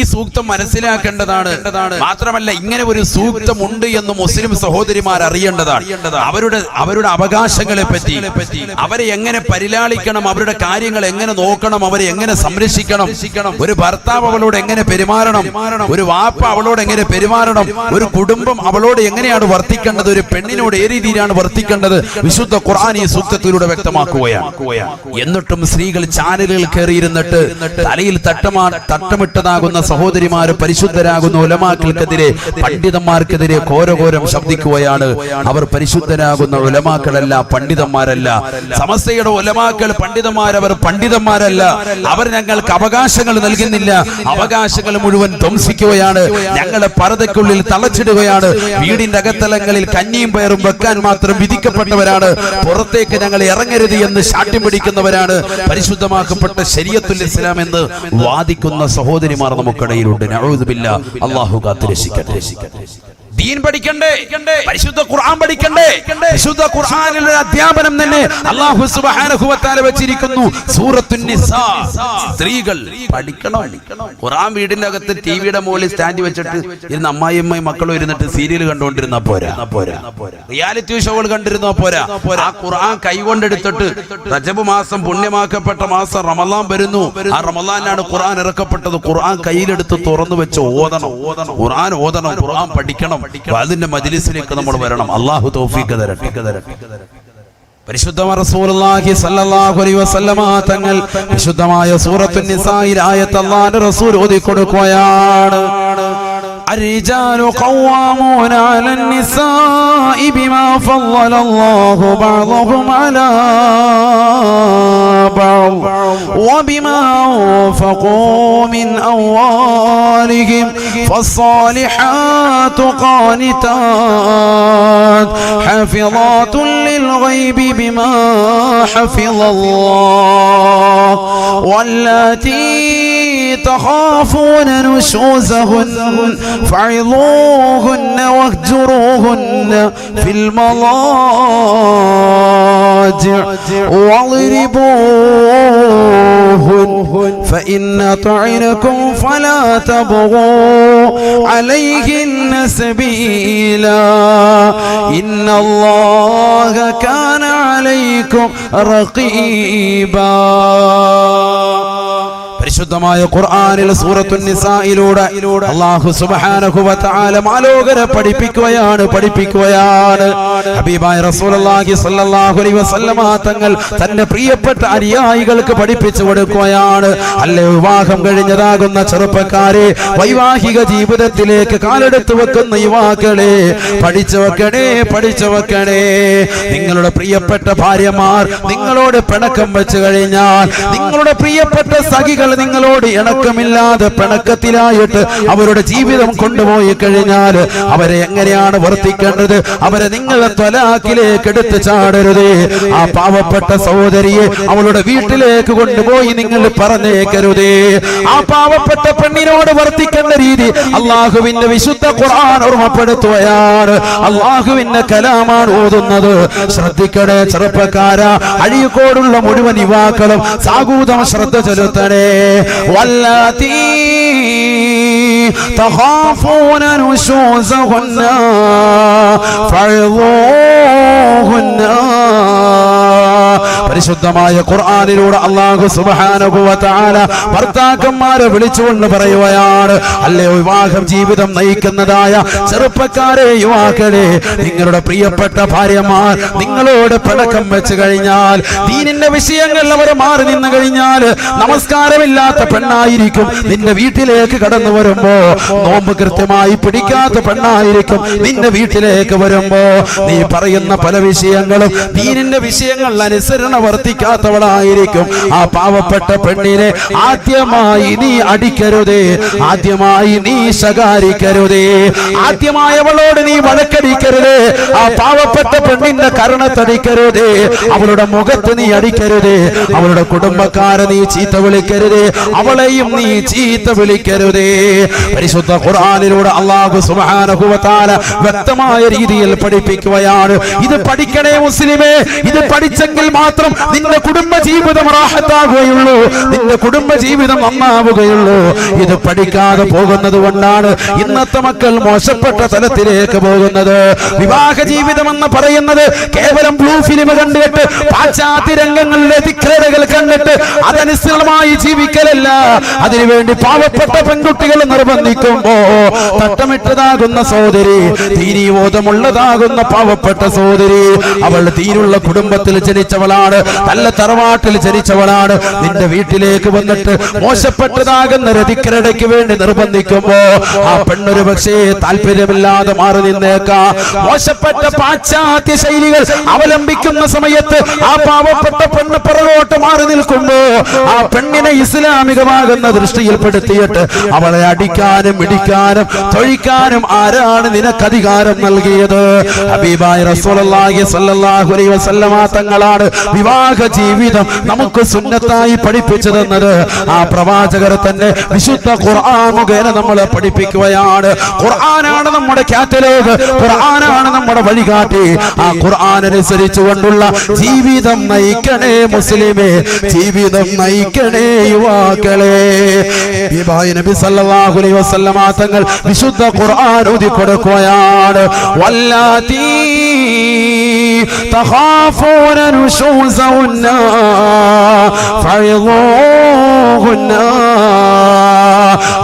ഈ സൂക്തം മനസ്സിലാക്കേണ്ടതാണ്. മാത്രമല്ല ഇങ്ങനെ ഒരു സൂക്തം ഉണ്ട് എന്ന് മുസ്ലിം സഹോദരിമാർ അറിയേണ്ടതാണ്. അവരുടെ അവരുടെ അവകാശങ്ങളെ പറ്റി അവരെ എങ്ങനെ പരിലാളിക്കണം അവരുടെ കാര്യങ്ങൾ എങ്ങനെ നോക്കണം അവരെ എങ്ങനെ സംരക്ഷിക്കണം ഒരു ഭർത്താവ് അവളോട് എങ്ങനെ പെരുമാറണം ഒരു വാപ്പ അവളോട് എങ്ങനെ പെരുമാറണം ഒരു കുടുംബം അവളോട് എങ്ങനെയാണ് വർത്തിക്കേണ്ടത് ഒരു പെണ്ണിനോട് ഏ രീതിയിലാണ് വർത്തിക്കേണ്ടത് വിശുദ്ധ ഖുർആൻ ഈ സൂക്തത്തിലൂടെ വ്യക്തമാക്കുകയാണ്. എന്നിട്ടും സ്ത്രീകൾ ചാനലുകൾ കയറിയിരുന്നിട്ട് തലയിൽ തട്ടമാ തട്ടമിട്ടതാകുന്ന സഹോദരിമാര് പരിശുദ്ധരാകുന്ന ഉലമാക്കൾക്കെതിരെ പണ്ഡിതന്മാർക്കെതിരെ ഘോരഘോരം ശബ്ദിക്കുകയാണ്. അവർ പരിശുദ്ധരാകുന്ന ഉലമാക്കളല്ല പണ്ഡിതന്മാരല്ല. സമസ്തയുടെ ഉലമാക്കൾ പണ്ഡിതന്മാരവർ പണ്ഡിതന്മാരല്ല. അവർ ഞങ്ങൾക്ക് അവകാശങ്ങൾ നൽകുന്നില്ല. അവകാശങ്ങൾ മുഴുവൻ ധ്വംസിക്കുകയാണ്. ഞങ്ങളെ പരതയ്ക്കുള്ളിൽ തളച്ചിടുകയാണ്. വീടിന്റെ അകത്തലങ്ങളിൽ കഞ്ഞിയും പയറും വെക്കാൻ മാത്രം വിധിക്കപ്പെട്ടവരാണ്. പുറത്തേക്ക് ഞങ്ങൾ ഇറങ്ങരുത് എന്ന് ശാഠ്യം പിടിക്കുന്നവരാണ്. പരിശുദ്ധമാക്കപ്പെട്ട ശരിയത്തുൽ ഇസ്ലാം എന്ന് വാദിക്കുന്ന സഹോദരിമാർ നമുക്കിടയിലുണ്ട് അള്ളാഹു കാത്തുരക്ഷിക്കട്ടെ. ദീൻ പഠിക്കണ്ടേ? പരിശുദ്ധ ഖുർആൻ പഠിക്കണ്ടേ? പരിശുദ്ധ ഖുർആനിലെ അധ്യാപനം തന്നെ അല്ലാഹു സുബ്ഹാനഹു വ തആല വെച്ചിരിക്കുന്നു. സൂറത്തുൻ നിസാ സ്ത്രീകൾ പഠിക്കണം. ഖുർആൻ വീടിന്റെ അകത്ത് ടിവിയുടെ മുകളിൽ സ്റ്റാൻഡ് വെച്ചിട്ട് ഇരുന്ന് അമ്മായിയമ്മയും മക്കളും ഇരുന്നിട്ട് സീരിയൽ കണ്ടുകൊണ്ടിരുന്ന പോരാ. റിയാലിറ്റി ഷോകൾ കണ്ടിരുന്ന പോരാ. ആ ഖുർആൻ കൈകൊണ്ടെടുത്തിട്ട് റജബ് മാസം പുണ്യമാക്കപ്പെട്ട മാസം റമലാൻ വരുന്നു. ആ റമലാനാണ് ഖുർആൻ ഇറക്കപ്പെട്ടത്. ഖുർആൻ കയ്യിലെടുത്ത് തുറന്നു വെച്ച് ഓതണം. ഖുർആൻ ഓതണം. ഖുർആൻ പഠിക്കണം. അതിന്റെ മജിലിസിലേക്ക് നമ്മൾ വരണം. അള്ളാഹു തൗഫീഖ് തരട്ടെ തരട്ടെ തങ്ങൾ വിശുദ്ധമായ സൂറത്തു നിസായി ആയത്ത് അല്ലാഹുവിന്റെ റസൂൽ ഓതി കൊടുക്കുകയാണ് الرجال قوامون على النساء بما فضل الله بعضهم على بعض وبما أنفقوا من أموالهم فالصالحات قانتات حافظات للغيب بما حفظ الله واللاتي تخافون نشوزهن. فعظوهن واهجروهن في المضاجع واضربوهن. فإن أطعنكم فلا تبغوا عليهن سبيلا. إن الله كان عليكم رقيبا. പരിശുദ്ധമായ ഖുർആനിൽ സൂറത്തുൻ നിസായിലൂടെ അല്ലാഹു സുബ്ഹാനഹു വ തആല മാലോകരെ പഠിപ്പിക്കുകയാണ് പഠിപ്പിക്കുകയാണ്. ഹബീബായ റസൂലുള്ളാഹി സ്വല്ലല്ലാഹു അലൈഹി വസല്ലമ തങ്ങൾ തന്റെ പ്രിയപ്പെട്ട അനുയായികൾക്ക് പഠിപ്പിച്ചു കൊടുക്കുകയാണ്. അല്ലേ വിവാഹം കഴിഞ്ഞതാകുന്ന ചെറുപ്പക്കാരെ വൈവാഹിക ജീവിതത്തിലേക്ക് കാലെടുത്ത് വെക്കുന്ന യുവാക്കളെ പഠിച്ചു വെക്കണേ പഠിച്ചു വെക്കണേ. നിങ്ങളുടെ പ്രിയപ്പെട്ട ഭാര്യമാർ നിങ്ങളോട് പിണക്കം വെച്ചു കഴിഞ്ഞാൽ നിങ്ങളുടെ പ്രിയപ്പെട്ട സഖികൾ നിങ്ങളോട് ഇണക്കമില്ലാതെ പിണക്കത്തിലായിട്ട് അവരുടെ ജീവിതം കൊണ്ടുപോയി കഴിഞ്ഞാൽ അവരെ എങ്ങനെയാണ് വർത്തിക്കേണ്ടത്? അവരെ നിങ്ങളെ തൊലാക്കിലേക്ക് എടുത്ത് ചാടരുത്. ആ പാവപ്പെട്ട സഹോദരിയെ അവളുടെ വീട്ടിലേക്ക് കൊണ്ടുപോയി നിങ്ങൾ പറഞ്ഞേക്കരുതേ. ആ പാവപ്പെട്ട പെണ്ണിനോട് വർത്തിക്കേണ്ട രീതി അള്ളാഹുവിന്റെ വിശുദ്ധ ഖുർആൻ ഓർമ്മപ്പെടുത്തുകയാണ്. അള്ളാഹുവിന്റെ കലാമാണ് ഓതുന്നത്. ശ്രദ്ധിക്കണേ ചെറുപ്പക്കാര. അഴിയക്കോടുള്ള മുഴുവൻ യുവാക്കളും സാഗൂതം ശ്രദ്ധ ചെലുത്തണേ. واللاتي تخافون نشوزهن فعظوهن പരിശുദ്ധമായ ഖുർആാനിലൂടെ അള്ളാഹു തആല ഭർത്താക്കന്മാരെ വിളിച്ചുകൊണ്ട് പറയുകയാണ് അല്ലേ വിവാഹം ജീവിതം നയിക്കുന്നതായ ചെറുപ്പക്കാരെ യുവാക്കളെ നിങ്ങളുടെ പ്രിയപ്പെട്ട ഭാര്യമാർ നിങ്ങളോട് പടക്കം വെച്ച് കഴിഞ്ഞാൽ ദീനിന്റെ വിഷയങ്ങൾ അവർ മാറി നിന്ന് കഴിഞ്ഞാൽ നമസ്കാരമില്ലാത്ത പെണ്ണായിരിക്കും. നിന്റെ വീട്ടിലേക്ക് കടന്നു വരുമ്പോ നോമ്പ് കൃത്യമായി പിടിക്കാത്ത പെണ്ണായിരിക്കും നിന്റെ വീട്ടിലേക്ക് വരുമ്പോ. നീ പറയുന്ന പല വിഷയങ്ങളും ദീനിന്റെ വിഷയങ്ങൾ അനുസരണ വർത്തിക്കാത്തവളായിരിക്കും. ആ പാവപ്പെട്ട പെണ്ണിനെ ആദ്യമായി നീ അടിക്കരുതേ. ആദ്യമായി നീ ശകാരിക്കരുതേ. ആദ്യമായി അവളോട് നീ വഴക്കടിക്കരുതേ. ആ പാവപ്പെട്ട പെണ്ണിന്റെ കരണത്തടിക്കരുതേ. അവളുടെ മുഖത്ത് നീ അടിക്കരുതേ. അവളുടെ കുടുംബക്കാരെ നീ ചീത്ത വിളിക്കരുതേ. അവളെയും നീ ചീത്ത വിളിക്കരുതേ. പരിശുദ്ധ ഖുർആാനിലൂടെ അള്ളാഹു വ വ്യക്തമായ രീതിയിൽ പഠിപ്പിക്കുകയാണ്. ഇത് പഠിക്കണേ മുസ്ലിമേ. ഇത് പഠിച്ചെങ്കിൽ മാത്രം നിന്റെ കുടുംബ ജീവിതം റാഹത്താകുകയുള്ളൂ. നിന്റെ കുടുംബ ജീവിതം നന്നാവുകയുള്ളൂ. ഇത് പഠിക്കാതെ പോകുന്നത് കൊണ്ടാണ് ഇന്നത്തെ മക്കൾ മോശപ്പെട്ട തലത്തിലേക്ക് പോകുന്നത്. വിവാഹ ജീവിതം എന്ന് പറയുന്നത് കേവലം ബ്ലൂ ഫിലിം കണ്ടിട്ട് പാശ്ചാത്യ രംഗങ്ങളിലെ തിക്രതകൾ കണ്ടിട്ട് അതനുസൃതമായി ജീവിക്കലല്ല. അതിനുവേണ്ടി പാവപ്പെട്ട പെൺകുട്ടികൾ നിർബന്ധിക്കുമ്പോ തട്ടമിട്ടതാകുന്ന സഹോദരി തീരീബോധമുള്ളതാകുന്ന പാവപ്പെട്ട സഹോദരി അവൾ തീരുള്ള കുടുംബത്തിൽ ജനിച്ചവളാണ് നല്ല തറവാട്ടിൽ ജനിച്ചവളാണ്. നിന്റെ വീട്ടിലേക്ക് വന്നിട്ട് മോശപ്പെട്ടതാകുന്ന രതിക്കരടയ്ക്ക് വേണ്ടി നിർബന്ധിക്കുമ്പോ ആ പെണ്ണൊരു പക്ഷേ താല്പര്യമില്ലാതെ മാറി നിന്നേക്കാ. മോശപ്പെട്ട പാശ്ചാത്യ ശൈലികൾ അവലംബിക്കുന്ന സമയത്ത് ആ പാവപ്പെട്ട പെണ്ണ് പുറകോട്ട് മാറി നിൽക്കുമ്പോ ആ പെണ്ണിനെ ഇസ്ലാമികമാകുന്ന ദൃഷ്ടിയിൽപ്പെടുത്തിയിട്ട് അവളെ അടിക്കാനും ഇടിക്കാനും തൊഴിക്കാനും ആരാണ് നിനക്ക് അധികാരം നൽകിയത്? ഹബീബായ റസൂലുള്ളാഹി അലൈഹി വസല്ലമ തങ്ങളാണ് വിവാഹ ജീവിതം നമുക്ക് സുന്നത്തായി പഠിപ്പിച്ചു തന്നത് ആ പ്രവാചകർ തന്നെ വിശുദ്ധ ഖുർആൻ മുഖേന നമ്മളെ പഠിപ്പിക്കുകയാണ്. ഖുർആനാണ് നമ്മുടെ കാറ്റലോഗ് ഖുർആനാണ് നമ്മുടെ വഴികാട്ടി. ആ ഖുർആൻ അനുസരിച്ചു കൊണ്ടുള്ള ജീവിതം നയിക്കണേ മുസ്ലിമേ ജീവിതം നയിക്കണേ യുവാക്കളെ. നബി സല്ലല്ലാഹു അലൈഹി വസല്ലമ തങ്ങൾ വിശുദ്ധ ഖുർആൻ ഓതി കൊടുക്കുകയാണ് വല്ലാതീ تخافون نشوزهن فعظوهن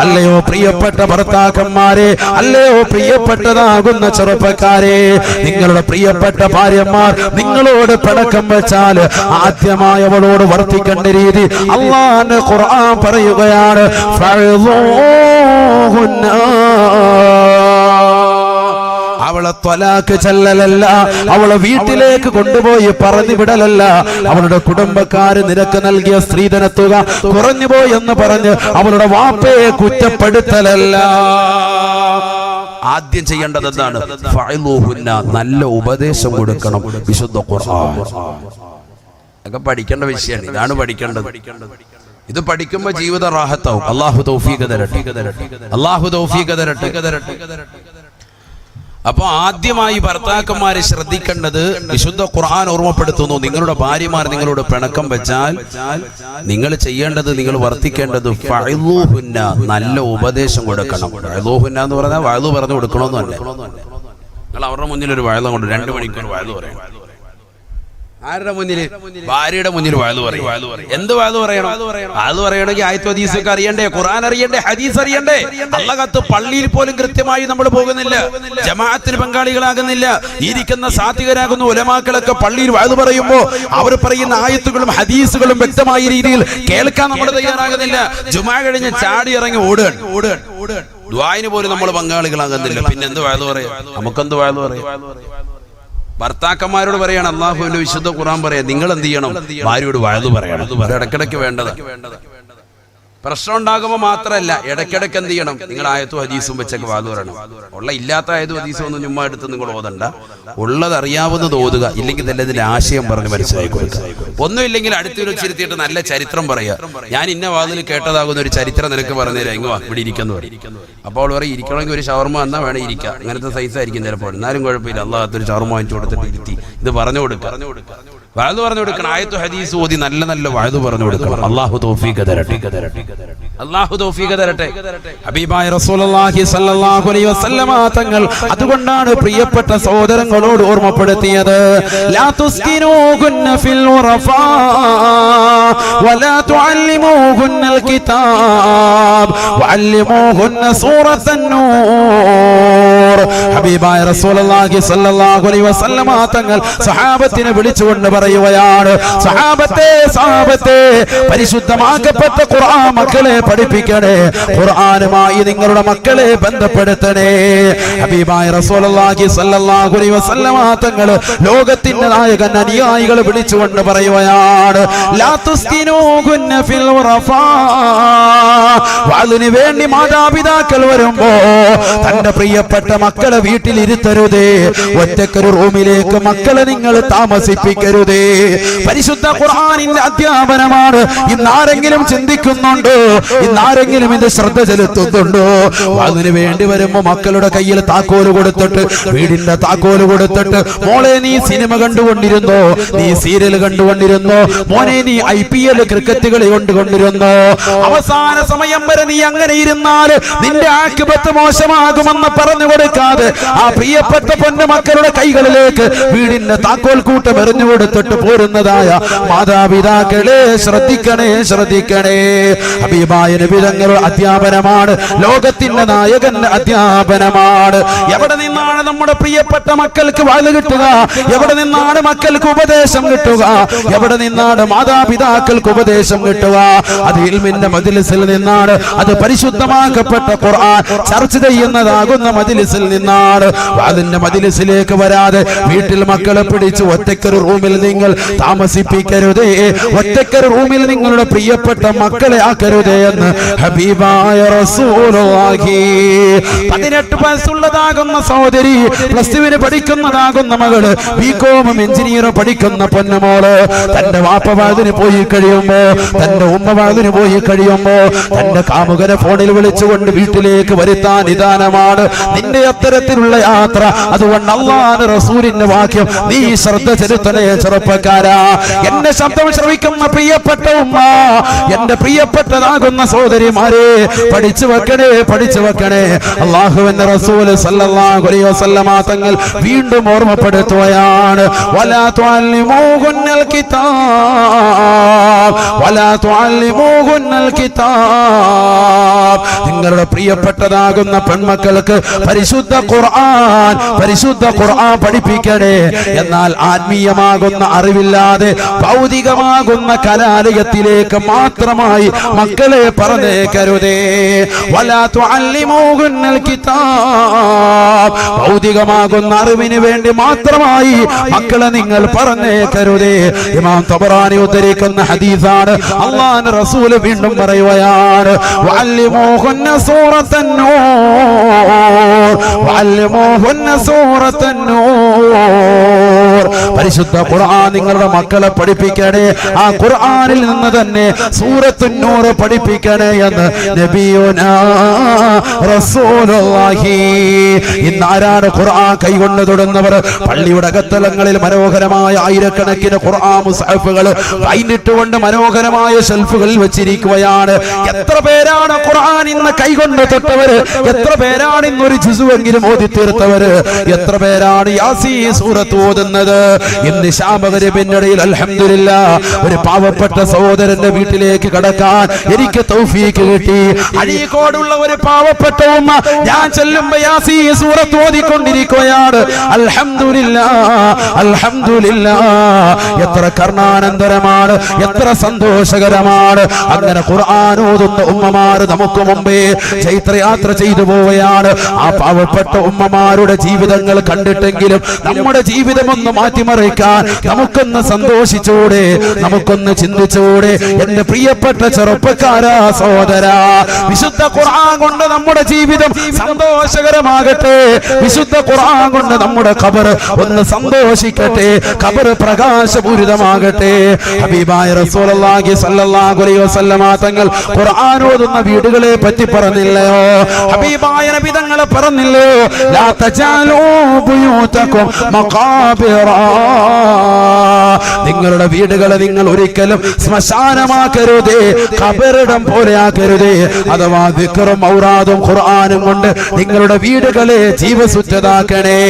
അല്ലയോ പ്രിയപ്പെട്ട ഭർത്താക്കന്മാരെ അല്ലയോ പ്രിയപ്പെട്ടതാകുന്ന ചെറുപ്പക്കാരെ നിങ്ങളുടെ പ്രിയപ്പെട്ട ഭാര്യമാർ നിങ്ങളോട് പിണക്കം വെച്ചാൽ ആദ്യമായി അവളോട് വർത്തിക്കേണ്ട രീതി അള്ളാന്റെ ഖുർആൻ പറയുകയാണ് ഫഅ്ളുഹുന്ന അവളെ ത്വലാക്ക് ചെല്ലലല്ല അവളെ വീട്ടിലേക്ക് കൊണ്ടുപോയി പറഞ്ഞു വിടലല്ല. അവളുടെ കുടുംബക്കാര് നിരക്ക് നൽകിയ സ്ത്രീധനത്തുക കുറഞ്ഞുപോയി എന്ന് പറഞ്ഞ് അവളുടെ വാപ്പയെ കുറ്റപ്പെടുത്തലല്ല. ആദ്യം ചെയ്യേണ്ടത് എന്താണ്? നല്ല ഉപദേശം കൊടുക്കണം. വിശുദ്ധ ഖുർആൻ. ഒക്കെ പഠിക്കേണ്ട വിഷയമാണ്. ഇതാണ് പഠിക്കേണ്ടത്. ഇത് പഠിക്കുമ്പോ ജീവിത റാഹത്താവും. അള്ളാഹു തൗഫീഖ് തരട്ടെ. അള്ളാഹു തൗഫീഖ് തരട്ടെ. അപ്പൊ ആദ്യമായി ഭർത്താക്കന്മാരെ ശ്രദ്ധിക്കേണ്ടത് വിശുദ്ധ ഖുർആൻ ഓർമ്മപ്പെടുത്തുന്നു. നിങ്ങളുടെ ഭാര്യമാർ നിങ്ങളോട് പിണക്കം വെച്ചാൽ നിങ്ങൾ ചെയ്യേണ്ടത് നിങ്ങൾ വർത്തിക്കേണ്ടത് ഫൈലൂഹുന്ന നല്ല ഉപദേശം കൊടുക്കണം. ഫൈലൂഹുന്ന എന്ന് പറഞ്ഞാൽ വയലു പറഞ്ഞു കൊടുക്കണമെന്നല്ലേ. നിങ്ങൾ അവരുടെ മുന്നിൽ ഒരു വയലം കൊണ്ട് രണ്ട് മണിക്കൂർ വയലു പറയണം. ആരുടെ മുന്നിൽ ഭാര്യയുടെ മുന്നിൽ വയലു പറയും. എന്ത് വയലു പറയണം? അത് പറയണമെങ്കിൽ ആയത്തു ഹദീസൊക്കെ അറിയണ്ടേ? ഖുറാൻ അറിയണ്ടേ? ഹദീസ് അറിയണ്ടേ? അള്ളകത്ത് പള്ളിയിൽ പോലും കൃത്യമായി നമ്മൾ പോകുന്നില്ല. ജമാഅത്തിന് പങ്കാളികളാകുന്നില്ല. ഇരിക്കുന്ന സാത്വികരാകുന്ന ഉലമാക്കളൊക്കെ പള്ളിയിൽ വയലു പറയുമ്പോ അവർ പറയുന്ന ആയത്തുകളും ഹദീസുകളും വ്യക്തമായ രീതിയിൽ കേൾക്കാൻ നമ്മൾ തയ്യാറാകുന്നില്ല. ജുമാ കഴിഞ്ഞ് ചാടി ഇറങ്ങി ഓടുക ഓടുക ഓടുക ദ്വായിന് പോലും നമ്മൾ പങ്കാളികളാകുന്നില്ല. പിന്നെ എന്ത് വയലു പറയാം? നമുക്കെന്ത് വയലു പറയാം? ഭർത്താക്കന്മാരോട് പറയാണ് അള്ളാഹുവിന്റെ വിശുദ്ധ ഖുറാൻ പറയാം നിങ്ങൾ എന്ത് ചെയ്യണം? ഭാര്യയോട് വഴുതു പറയണം. അത് വേണ്ടത് വേണ്ടത് പ്രശ്നം ഉണ്ടാകുമ്പോൾ മാത്രമല്ല ഇടയ്ക്കിടയ്ക്ക് എന്ത് ചെയ്യണം? നിങ്ങൾ ആയത്തും ഹദീസും വെച്ചൊക്കെ വാതു വരണം ഉള്ള ഇല്ലാത്ത ആയതും ഹദീസും ഒന്നും ചുമ്മാ എടുത്ത് നിങ്ങൾ ഓതണ്ട. ഉള്ളത് അറിയാവുന്നത് ഓതുക ഇല്ലെങ്കിൽ തന്നെ ഇതിന്റെ ആശയം പറഞ്ഞ് മനസ്സിലാക്കി കൊടുക്കുക. ഒന്നുമില്ലെങ്കിൽ അടുത്തൊരു ചിരുത്തിയിട്ട് നല്ല ചരിത്രം പറയുക. ഞാൻ ഇന്ന വാതിൽ കേട്ടതാകുന്ന ഒരു ചരിത്രം നിനക്ക് പറഞ്ഞു തരാം. ഇങ്ങോ ഇവിടെ ഇരിക്കുന്നു പറയും. അപ്പോൾ പറയും ഇരിക്കണമെങ്കിൽ ഒരു ഷവർമ എന്നാ വേണേ ഇരിക്കുക അങ്ങനത്തെ സൈസ് ആയിരിക്കും ചിലപ്പോൾ. എന്നാലും കുഴപ്പമില്ല. അള്ളാഹത്തൊരു ഷവർമ വാങ്ങിച്ചു കൊടുത്തിട്ട് ഇരുത്തി. ഇത് പറഞ്ഞു കൊടുക്കുക. വാഴു പറഞ്ഞു കൊടുക്കണം. ആയത്തു ഹദീസ് ഓതി നല്ല നല്ല വഴുതു പറഞ്ഞു കൊടുക്കണം. അള്ളാഹു തൗഫീഖ് തരട്ടെ. അള്ളാഹു തൗഫീഖ് തരട്ടെ. ഹബീബായ റസൂലുള്ളാഹി സ്വല്ലല്ലാഹു അലൈഹി വസല്ലമ തങ്ങൾ അതുകൊണ്ടാണ് പ്രിയപ്പെട്ട സഹോദരങ്ങളോട് ഓർമ്മപ്പെടുത്തിയത്. ലാ തുസ്കിനൂഹുന്ന ഫിൽ ഉറഫാ വലാ തുഅല്ലിമൂഹുന്നൽ കിതാബ് വഅല്ലിമൂഹുന്ന സൂറത്തൻ നൂർ. ഹബീബായ റസൂലുള്ളാഹി സ്വല്ലല്ലാഹു അലൈഹി വസല്ലമ തങ്ങൾ സഹാബത്തിനെ വിളിച്ചുകൊണ്ട് പറയുകയാണ്. സഹാബത്തെ സഹാബത്തെ പരിശുദ്ധമാക്കപ്പെട്ട ഖുർആൻ മക്കളെ പഠിപ്പിക്കണേ. ഖുർആനുമായി നിങ്ങളുടെ മക്കളെ ബന്ധപ്പെടുത്തണേ. ഹബീബായ റസൂലുള്ളാഹി സ്വല്ലല്ലാഹു അലൈഹി വസല്ലമ തങ്ങൾ ലോകത്തിന്റെ നായകൻ അനുയായികൾ വിളിച്ചുകൊണ്ട് പറയുകയാണ്. ലാ തുസ്കിനൂഹുന്ന ഫിൽ ഉറഫാ വാളിന് വേണ്ടി മാതാപിതാക്കൾ വരുമ്പോ തന്റെ പ്രിയപ്പെട്ട മക്കളെ വീട്ടിൽ ഇരുത്തരുതേ ഒറ്റക്കൊരു റൂമിലേക്ക് മക്കളെ നിങ്ങൾ താമസിപ്പിക്കരുതേ. പരിശുദ്ധ ഖുർആാനിന്റെ അധ്യാപനമാണ്. ഇന്നാരെങ്കിലും ചിന്തിക്കുന്നുണ്ടോ? ഇന്നാരെങ്കിലും ഇത് ശ്രദ്ധ ചെലുത്തുന്നുണ്ടോ? അതിനു വേണ്ടി വരുമ്പോ മക്കളുടെ കയ്യിൽ താക്കോൽ കൊടുത്തിട്ട് വീടിന്റെ താക്കോൽ കൊടുത്തിട്ട് മോളെ നീ സിനിമ കണ്ടുകൊണ്ടിരുന്നോ? നീ സീരിയൽ കണ്ടുകൊണ്ടിരുന്നോ? മോനെ നീ ഐ പി എൽ ക്രിക്കറ്റ് കളി കൊണ്ടുകൊണ്ടിരുന്നോ? അവസാന സമയം വരെ നീ അങ്ങനെ ഇരുന്നാൽ നിന്റെ ആക്കിപത്ത് മോശമാകുമെന്ന് പറഞ്ഞു കൊടുക്കാതെ ആ പ്രിയപ്പെട്ട പൊന്നു മക്കളുടെ കൈകളിലേക്ക് വീടിന്റെ താക്കോൽ കൂട്ടം എറിഞ്ഞു കൊടുത്തിട്ട് പോരുന്നതായ മാതാപിതാക്കളെ ശ്രദ്ധിക്കണേ ശ്രദ്ധിക്കണേ. അഭിമായ നബിതങ്ങളുടെ അധ്യാപനമാണ്. ലോകത്തിന്റെ നായകൻ അധ്യാപനമാണ്. എവിടെ നിന്നാണ് നമ്മുടെ പ്രിയപ്പെട്ട മക്കൾക്ക് വാൽ കിട്ടുക? എവിടെ നിന്നാണ് മക്കൾക്ക് ഉപദേശം കിട്ടുക? എവിടെ നിന്നാണ് മാതാപിതാക്കൾക്ക് ഉപദേശം കിട്ടുക? അത് ഇൽമിന്റെ മതിലിസിൽ നിന്നാണ്. അത് പരിശുദ്ധമാക്കപ്പെട്ട ഖുർആൻ ചർച്ച ചെയ്യുന്നതാകുന്ന മതിലിസിൽ നിന്നാണ്. അതിന്റെ മതിലിസിലേക്ക് വരാതെ വീട്ടിൽ മക്കളെ പിടിച്ച് ഒറ്റക്കൊരു റൂമിൽ നിങ്ങൾ താമസിപ്പിക്കരുതേ. ഒറ്റക്കർ റൂമിൽ നിങ്ങളുടെ പ്രിയപ്പെട്ട മക്കളെ ആക്കരുതേ എന്ന് ഹബീബായ റസൂലുള്ളാഹി. പതിനെട്ട് വയസ്സുള്ളതാകുന്ന സഹോദരി പ്ലസ് ടുവിന് പഠിക്കുന്നതാകുന്ന മകൾ ബികോമും എഞ്ചിനീയറും പഠിക്കുന്ന പൊന്നുമോൾ. തന്റെ വാപ്പ വാതിന് പോയി കഴിയുമ്പോ തന്റെ ഉമ്മ വാതിന് പോയി കഴിയുമ്പോ തന്റെ കാമുകനെ ഫോണിൽ വിളിച്ചുകൊണ്ട് വീട്ടിലേക്ക് വരുത്താൻ നിദാനമാണ്. നിന്റെ അത്തരത്തിലുള്ള യാത്ര. അതുകൊണ്ട് അള്ളാഹ് റസൂലിന്റെ വാക്യം നീ ശ്രദ്ധ ചെലുത്തണേ ചെറുപ്പക്കാരാ എന്റെ ശബ്ദം ശ്രവിക്കുന്ന പ്രിയപ്പെട്ട ഉമ്മ എന്റെ പ്രിയപ്പെട്ടതാകുന്ന സഹോദരിമാരെ പഠിച്ചു വെക്കണേ പഠിച്ചു വെക്കണേ. അള്ളാഹുവിന്റെ റസൂൽ സല്ലല്ലാഹു അലൈഹി വസല്ലമ തങ്ങൾ വീണ്ടും ഓർമ്മപ്പെടുത്തുകയാണ്. വലാ തുഅല്ലിമൂഹുന്നൽ കിതാബ് വലാ തുഅല്ലിമൂഹുന്നൽ കിതാബ്. നിങ്ങളുടെ പ്രിയപ്പെട്ടതാകുന്ന പെൺമക്കൾക്ക് പരിശുദ്ധ ഖുർആൻ പരിശുദ്ധ ഖുർആൻ പഠിപ്പിക്കണേ. എന്നാൽ ആത്മീയമാകുന്ന അറിവില്ലാതെ ഭൗതികമാകുന്ന കലാലയത്തിലേക്ക് മാത്രമായി മക്കളെ പറഞ്ഞേക്കരുതേ വല്ലാത്ത തുഅല്ലിമൂഹുന്നൽ കിതാബ്. ഭൗതികമാകുന്ന അറിവിന് വേണ്ടി മാത്രമായി മക്കളെ നിങ്ങൾ പറഞ്ഞേക്കരുതേ ഇമാം തബറാനി ഉദ്ധരിക്കുന്ന ഹദീസാണ്. അള്ളാൻ റസൂൽ വീണ്ടും പറയുകയാണ് പരിശുദ്ധ ഖുർആൻ നിങ്ങളുടെ മക്കളെ പഠിപ്പിക്കണേ. ആ ഖുർആനിൽ നിന്ന് തന്നെ സൂറത്തുൻ നൂറ് പഠിപ്പിക്കണേ എന്ന് ഇന്ന് ആരാണ് ഖുർആൻ കൈകൊണ്ട് തൊടുന്നവർ? പള്ളിയുടെ അകത്തലങ്ങളിൽ മനോഹരമായ ആയിരക്കണക്കിന് ഖുർആൻ മുസ്ഹഫുകൾ കൈനിട്ടുകൊണ്ട് മനോഹരമായ ഷെൽഫുകളിൽ വെച്ചിരിക്കുകയാണ്. എത്ര പേരാണ് ഖുർആൻ ഇന്ന് കൈകൊണ്ട് തൊട്ടവര് എത്ര പേരാണ് ഇന്നൊരു ജുസുവെങ്കിലും ഓതി എത്ര പേരാണ് യാസീ സൂറത്ത് ഓതുന്നത്? ഇന്ന് ശാമകര് പിന്നിടയിൽ അലഹമില്ല ഒരു പാവപ്പെട്ട സഹോദരന്റെ വീട്ടിലേക്ക് കടക്കാൻ എനിക്ക് തൗഫീക്ക് കിട്ടി. അഴീക്കോടുള്ള ഒരു പാവപ്പെട്ട ഉമ്മ ഞാൻ ചെല്ലുമ്പോ യാസീ സൂറത്ത് ഓതിക്കൊണ്ടിരിക്കുകയാണ്. അൽഹംദുലില്ല അൽഹംദുലില്ല. എത്ര കർണാനന്തരമാണ് എത്ര സന്തോഷകരമാണ്. അങ്ങനെ ഖുർആൻ ഓതുന്ന ഉമ്മമാർ നമുക്ക് മുമ്പേ ചൈത്രയാത്ര ചെയ്തു പോവുകയാണ്. ആ പാവപ്പെട്ട ഉമ്മമാരുടെ ജീവിതങ്ങൾ കണ്ടിട്ടെങ്കിലും നമ്മുടെ ജീവിതം ഒന്ന് മാറ്റിമറിക്കാൻ നമുക്കൊന്ന് സന്തോഷിച്ചൂടെ നമുക്കൊന്ന് ചിന്തിച്ചൂടെ. എന്റെ പ്രിയപ്പെട്ട ചെറുപ്പക്കാരാ സഹോദര വിശുദ്ധ ഖുർആൻ കൊണ്ട് നമ്മുടെ ജീവിതം സന്തോഷകരമാകട്ടെ. വിശുദ്ധ ഖുർആൻ കൊണ്ട് നമ്മുടെ ഖബർ ഒന്ന് സന്തോഷിക്കട്ടെ. ഖബർ പ്രകാശപൂരിതമാകട്ടെ. ഹബീബായ റസൂലുള്ളാഹി സ്വല്ലല്ലാഹു അലൈഹി വസല്ലമ തങ്ങൾ ഖുർആൻ ഓതുന്ന വീടുകളെ പറ്റി പറഞ്ഞില്ലയോ? ഹബീബായ നബി പറഞ്ഞില്ലയോ? ലാ തജാലൂ ബുയൂതകും മഖാബിറ. നിങ്ങളുടെ വീടുകളെ നിങ്ങൾ ഒരിക്കലും ശ്മശാനമാക്കരുതേ കബറിടം പോലെ ആക്കരുതേ. അഥവാ വിക്രം ഔറാദും ഖുർആാനും കൊണ്ട് നിങ്ങളുടെ വീടുകളെ ജീവസുറ്റതാക്കണേ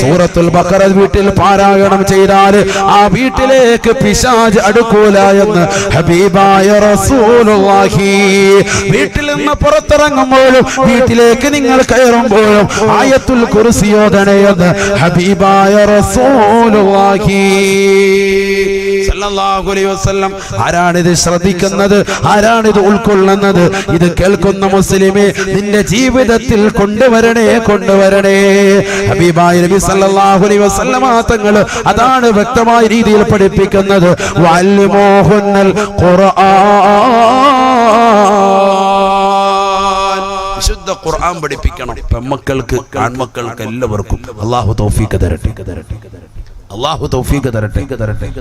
സൂറത്തുൽ ബക്കറ വീട്ടിൽ പാരായണം ചെയ്താൽ ആ വീട്ടിലേക്ക് പിശാജ് അടുക്കൂല എന്ന് ഹബീബായ റസൂലുള്ളാഹി. വീട്ടിൽ നിന്ന് പുറത്തിറങ്ങുമ്പോഴും വീട്ടിലേക്ക് നിങ്ങൾ കയറുമ്പോഴും ആയത്തുൽ കുർസിയോധനയെന്ന് ഹബീബായ റസൂലുള്ളാഹി. വസല്ലം. ആരാണിത് ശ്രദ്ധിക്കുന്നത്? ആരാണിത് ഉൾക്കൊള്ളുന്നത്? ഇത് കേൾക്കുന്ന മുസ്ലിമേ നിന്റെ ജീവിതത്തിൽ കൊണ്ടുവരണേ കൊണ്ടുവരണേ. ഹബീബായ നബി സല്ലല്ലാഹു അലൈഹി വസല്ലമ അതാണ് വ്യക്തമായ രീതിയിൽ പഠിപ്പിക്കുന്നത്. വല്ലിമോഹുന്നൽ ഖുർആൻ. വിശുദ്ധ ഖുർആൻ പഠിപ്പിക്കണം. പെമ്മക്കൾക്ക് ആൺമക്കൾക്ക് എല്ലാവർക്കും. അള്ളാഹു തൗഫീക്ക് തരട്ടെ. അള്ളാഹു തൗഫീഖ് തരട്ടെ. തരട്ടെ